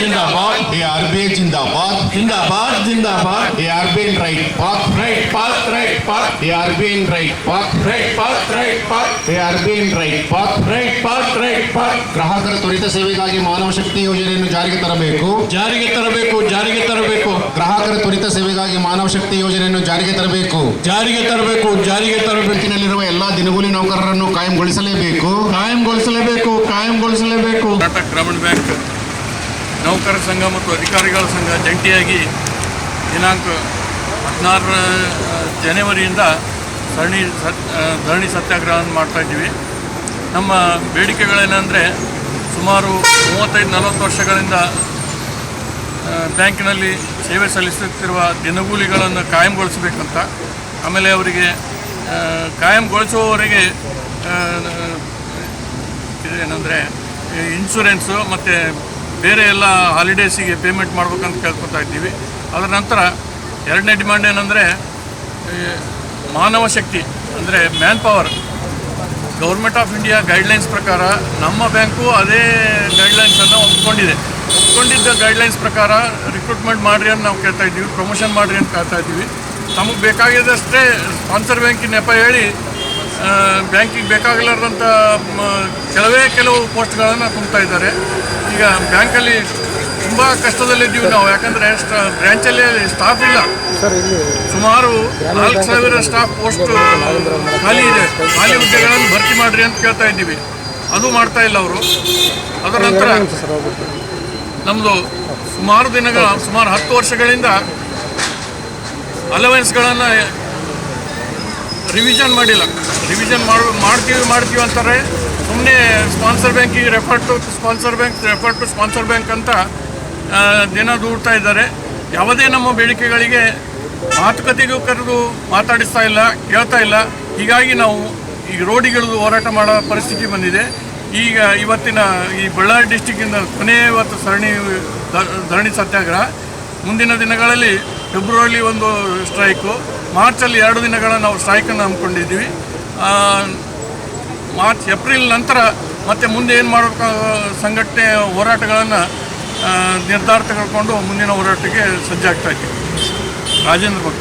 Zindabad. ARBI Zindabad. R bin right in right path. Right path. Right path. ARBI right right path. Right path. Right path. ARBI in right path. Right path. Right path. ಗ್ರಾಹಕರ ತ್ವರಿತ ಸೇವೆಗಾಗಿ ಮಾನವ ಶಕ್ತಿ ಯೋಜನೆಯನ್ನು ಜಾರಿಗೆ ತರಬೇಕು ಜಾರಿಗೆ ತರಬೇಕು ಜಾರಿಗೆ ತರಬೇಕು ಗ್ರಾಹಕರ ತ್ವರಿತ ಸೇವೆಗಾಗಿ ಮಾನವ ಶಕ್ತಿ ಯೋಜನೆಯನ್ನು ಜಾರಿಗೆ ತರಬೇಕು ಜಾರಿಗೆ ತರಬೇಕು ಜಾರಿಗೆ ತರಬೇಕಿನಲ್ಲಿರುವ ಎಲ್ಲಾ ದಿನಗೂಲಿ ನೌಕರರನ್ನು ಕಾಯಂಗೊಳಿಸಲೇಬೇಕು ಕಾಯಂಗೊಳಿಸಲೇಬೇಕು ಕಾಯಂಗೊಳಿಸಲೇಬೇಕು ಗ್ರಾಮೀಣ ಬ್ಯಾಂಕ್ ನೌಕರ ಸಂಘ ಮತ್ತು ಅಧಿಕಾರಿಗಳ ಸಂಘ ಜಂಟಿಯಾಗಿ ದಿನಾಂಕ ಹದಿನಾರರ ಜನವರಿಯಿಂದ ಸರಣಿ ಸತ್ ಧರಣಿ ಸತ್ಯಾಗ್ರಹವನ್ನು ಮಾಡ್ತಾ ಇದ್ದೀವಿ. ನಮ್ಮ ಬೇಡಿಕೆಗಳೇನೆಂದರೆ ಸುಮಾರು ಮೂವತ್ತೈದು, ನಲವತ್ತು ವರ್ಷಗಳಿಂದ ಬ್ಯಾಂಕಿನಲ್ಲಿ ಸೇವೆ ಸಲ್ಲಿಸುತ್ತಿರುವ ದಿನಗೂಲಿಗಳನ್ನು ಕಾಯಂಗೊಳಿಸಬೇಕಂತ, ಆಮೇಲೆ ಅವರಿಗೆ ಕಾಯಂಗೊಳಿಸುವವರಿಗೆ ಏನಂದರೆ ಇನ್ಶೂರೆನ್ಸು ಮತ್ತು ಬೇರೆ ಎಲ್ಲ ಹಾಲಿಡೇಸಿಗೆ ಪೇಮೆಂಟ್ ಮಾಡ್ಬೇಕಂತ ಕೇಳ್ಕೊತಾ ಇದ್ದೀವಿ. ಅದರ ನಂತರ ಎರಡನೇ ಡಿಮ್ಯಾಂಡ್ ಏನಂದರೆ ಮಾನವ ಶಕ್ತಿ, ಅಂದರೆ man power government of India guidelines ಪ್ರಕಾರ ನಮ್ಮ ಬ್ಯಾಂಕು ಅದೇ ಗೈಡ್ಲೈನ್ಸನ್ನು ಒಪ್ಕೊಂಡಿದೆ. ಒಪ್ಕೊಂಡಿದ್ದ ಗೈಡ್ಲೈನ್ಸ್ ಪ್ರಕಾರ ರಿಕ್ರೂಟ್ಮೆಂಟ್ ಮಾಡಿರಿ ಅಂತ ನಾವು ಕೇಳ್ತಾ ಇದ್ದೀವಿ ಪ್ರಮೋಷನ್ ಮಾಡಿರಿ ಅಂತ ಕೇಳ್ತಾ ಇದ್ದೀವಿ. ತಮಗೆ ಬೇಕಾಗಿದ್ದಷ್ಟೇ ಸ್ಪಾನ್ಸರ್ ಬ್ಯಾಂಕಿನ ನೆಪ ಹೇಳಿ ಬ್ಯಾಂಕಿಗೆ ಬೇಕಾಗಲಾರ್ದಂಥ ಕೆಲವೇ ಕೆಲವು ಪೋಸ್ಟ್ಗಳನ್ನು ತುಂಬ್ತಾ ಇದ್ದಾರೆ. ಈಗ ಬ್ಯಾಂಕಲ್ಲಿ ತುಂಬ ಕಷ್ಟದಲ್ಲಿದ್ದೀವಿ ನಾವು. ಯಾಕಂದರೆ ಸ್ಟಾ ಬ್ರ್ಯಾಂಚಲ್ಲಿ ಸ್ಟಾಫ್ ಇಲ್ಲ. ಸುಮಾರು ನಾಲ್ಕು ಸಾವಿರ ಸ್ಟಾಫ್ ಪೋಸ್ಟ್ ಖಾಲಿ ಇದೆ. ಖಾಲಿ ಹುದ್ದೆಗಳನ್ನು ಭರ್ತಿ ಮಾಡಿರಿ ಅಂತ ಕೇಳ್ತಾ ಇದ್ದೀವಿ. ಅದು ಮಾಡ್ತಾ ಇಲ್ಲ ಅವರು. ಅದರ ನಂತರ ನಮ್ಮದು ಸುಮಾರು ದಿನಗಳ ಸುಮಾರು ಹತ್ತು ವರ್ಷಗಳಿಂದ ಅಲವೆನ್ಸ್ಗಳನ್ನು ರಿವಿಷನ್ ಮಾಡಿಲ್ಲ. ರಿವಿಷನ್ ಮಾಡ್, ಮಾಡ್ತೀವಿ ಮಾಡ್ತೀವಿ ಅಂತಾರೆ. ಸುಮ್ಮನೆ ಸ್ಪಾನ್ಸರ್ ಬ್ಯಾಂಕಿಗೆ refer to sponsor bank refer to sponsor bank ಅಂತ ದಿನ ದೂಡ್ತಾ ಇದ್ದಾರೆ. ಯಾವುದೇ ನಮ್ಮ ಬೇಡಿಕೆಗಳಿಗೆ ಮಾತುಕತೆಗೂ ಕರೆದು ಮಾತಾಡಿಸ್ತಾ ಇಲ್ಲ, ಕೇಳ್ತಾ ಇಲ್ಲ. ಹೀಗಾಗಿ ನಾವು ಈಗ ರೋಡಿಗಿಳಿದು ಹೋರಾಟ ಮಾಡೋ ಪರಿಸ್ಥಿತಿ ಬಂದಿದೆ. ಈಗ ಇವತ್ತಿನ ಈ ಬಳ್ಳಾರಿ ಡಿಸ್ಟಿಕ್ಕಿಂದ ಕೊನೆಯ ಇವತ್ತು ಸರಣಿ ಧರಣಿ ಸತ್ಯಾಗ್ರಹ. ಮುಂದಿನ ದಿನಗಳಲ್ಲಿ ಫೆಬ್ರವರಿ ಒಂದು ಸ್ಟ್ರೈಕು ಮಾರ್ಚಲ್ಲಿ ಎರಡು ದಿನಗಳ ನಾವು ಸ್ಟ್ರೈಕನ್ನು ಹಮ್ಮಿಕೊಂಡಿದ್ದೀವಿ. ಮಾರ್ಚ್, ಏಪ್ರಿಲ್ ನಂತರ ಮತ್ತೆ ಮುಂದೆ ಏನು ಮಾಡಬೇಕು, ಸಂಘಟನೆ ಹೋರಾಟಗಳನ್ನು ನಿರ್ಧಾರ ತೆಗೆದುಕೊಂಡು ಮುಂದಿನ ಹೋರಾಟಕ್ಕೆ ಸಜ್ಜಾಗ್ತಾ ಇದ್ದೀವಿ. ರಾಜೇಂದ್ರ ಭಟ್.